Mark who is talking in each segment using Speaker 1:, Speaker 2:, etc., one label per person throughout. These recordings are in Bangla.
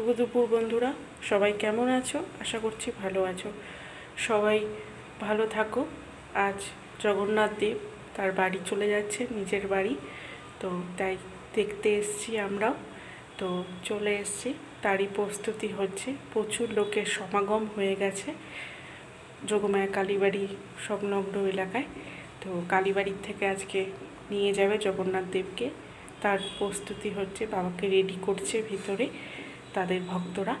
Speaker 1: শুভ দুপুর বন্ধুরা। সবাই কেমন আছো? আশা করছি ভালো আছো। সবাই ভালো থাকো। আজ জগন্নাথ দেব তার বাড়ি চলে যাচ্ছে, নিজের বাড়ি। তো তাই দেখতে এসছি আমরাও। তো চলে এসছি। তারই প্রস্তুতি হচ্ছে। প্রচুর লোকের সমাগম হয়ে গেছে যোগমায়া কালীবাড়ি সংলগ্ন এলাকায়। তো কালীবাড়ির থেকে আজকে নিয়ে যাবে জগন্নাথ দেবকে। তার প্রস্তুতি হচ্ছে, বাবাকে রেডি করছে ভিতরে। তাদের ভক্তরা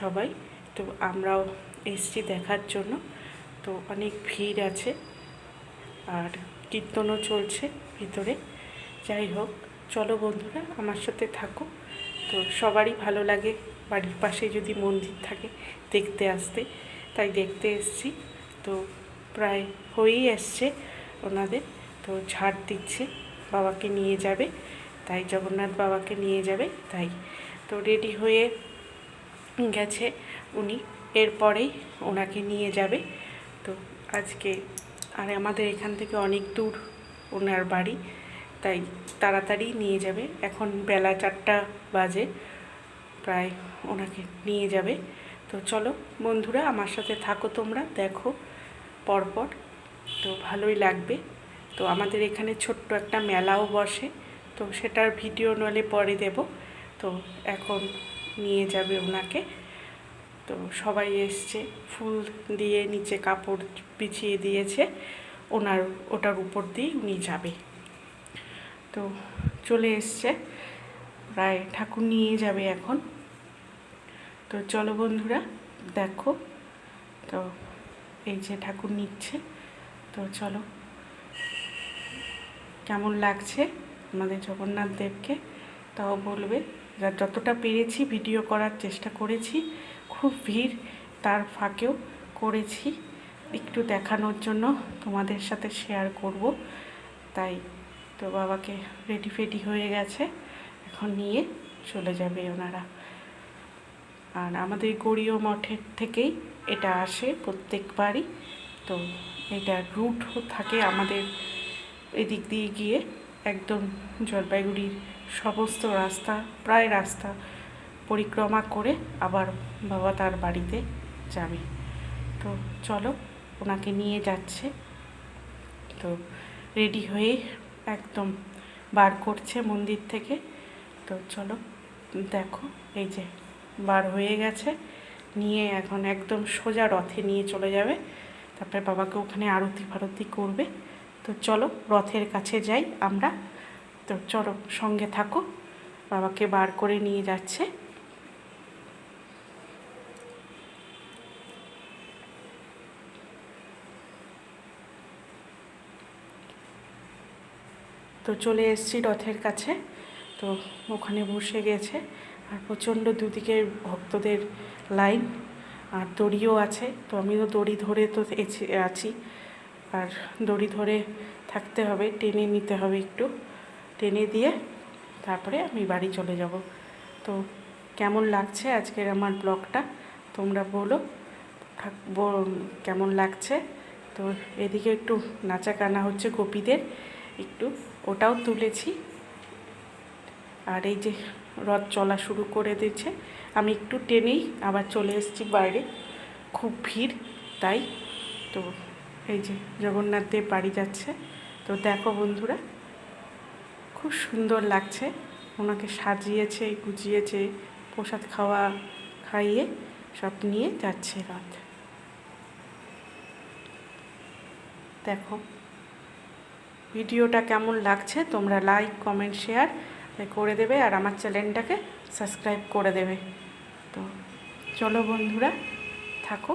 Speaker 1: সবাই। তো আমরাও এসছি দেখার জন্য। তো অনেক ভিড় আছে আর কীর্তনও চলছে ভিতরে। যাই হোক, চলো বন্ধুরা, আমার সাথে থাকো। তো সবারই ভালো লাগে বাড়ির পাশে যদি মন্দির থাকে দেখতে আসতে। তাই দেখতে এসছি। তো প্রায় হয়েই এসছে ওনাদের। তো ঝাড় দিচ্ছে, বাবাকে নিয়ে যাবে। তাই জগন্নাথ বাবাকে নিয়ে যাবে। তাই তো রেডি হয়ে গেছে উনি। এরপরেই ওনাকে নিয়ে যাবে। তো আজকে আর আমাদের এখান থেকে অনেক দূর ওনার বাড়ি, তাই তাড়াতাড়ি নিয়ে যাবে। এখন বেলা চারটা বাজে প্রায় ওনাকে নিয়ে যাবে। তো চলো বন্ধুরা, আমার সাথে থাকো তোমরা, দেখো পরপর। তো ভালোই লাগবে। তো আমাদের এখানে ছোট্ট একটা মেলাও বসে, তো সেটার ভিডিও নলে পরে দেব। তো এখন নিয়ে যাবে ওনাকে। তো সবাই এসছে, ফুল দিয়ে নিচে কাপড় বিছিয়ে দিয়েছে, ওনার ওটার উপর দিয়েই উনি যাবে। তো চলে এসছে, প্রায় ঠাকুর নিয়ে যাবে এখন। তো চলো বন্ধুরা, দেখো। তো এই যে ঠাকুর নিচ্ছে, তো চলো। কেমন লাগছে আমাদের জগন্নাথ দেবকে? তাও বলবে যা- যতটা পেরেছি ভিডিও করার চেষ্টা করেছি, খুব ভিড় তার ফাঁকেও করেছি। একটু দেখানোর জন্য তোমাদের সাথে শেয়ার করব। তাই তো বাবাকে রেডি ফেডি হয়ে গেছে, এখন নিয়ে চলে যাবে ওনারা। আর আমাদের গড়ীয় মঠের থেকেই এটা আসে প্রত্যেকবারই। তো এটা রুট থাকে আমাদের এদিক দিয়ে গিয়ে। একদম জলপাইগুড়ির সমস্ত রাস্তা, প্রায় রাস্তা পরিক্রমা করে আবার বাবা তার বাড়িতে যাবে। তো চলো, ওনাকে নিয়ে যাচ্ছে। তো রেডি হয়ে একদম বার করছে মন্দির থেকে। তো চলো, দেখো, এই যে বার হয়ে গেছে। নিয়ে এখন একদম সোজা রথে নিয়ে চলে যাবে। তারপরে বাবাকে ওখানে আরতি ফারতি করবে। তো চলো রথের কাছে যাই আমরা। তো চলো সঙ্গে থাকো। বাবাকে বার করে নিয়ে যাচ্ছে। তো চলে এসেছি রথের কাছে। তো ওখানে বসে গেছে। আর প্রচণ্ড দুদিকে ভক্তদের লাইন। আর দড়িও আছে। তো আমিও দড়ি ধরে তো আছি। আর দড়ি ধরে থাকতে হবে, টেনে নিতে হবে একটু। টেনে দিয়ে তারপরে আমি বাড়ি চলে যাব। তো কেমন লাগছে আজকের আমার ব্লগটা? তোমরা বলো। কেমন লাগছে? তো এদিকে একটু নাচা কানা হচ্ছে গোপীদের। একটু ওটাও তুলেছি। আর এই যে রথ চলা শুরু করে দিয়েছে। আমি একটু টেনেই আবার চলে এসেছি বাইরে। খুব ভিড়, তাই তো এই যে জগন্নাথ দেব বাড়ি যাচ্ছে। তো দেখো বন্ধুরা, খুব সুন্দর লাগছে। ওনাকে সাজিয়েছে, গুজিয়েছে, প্রসাদ খাওয়া, খাইয়ে সব নিয়ে যাচ্ছে রথ দেখো, ভিডিওটা কেমন লাগছে তোমরা লাইক কমেন্ট শেয়ার করে দেবে আর আমার চ্যানেলটাকে সাবস্ক্রাইব করে দেবে। তো চলো বন্ধুরা, থাকো।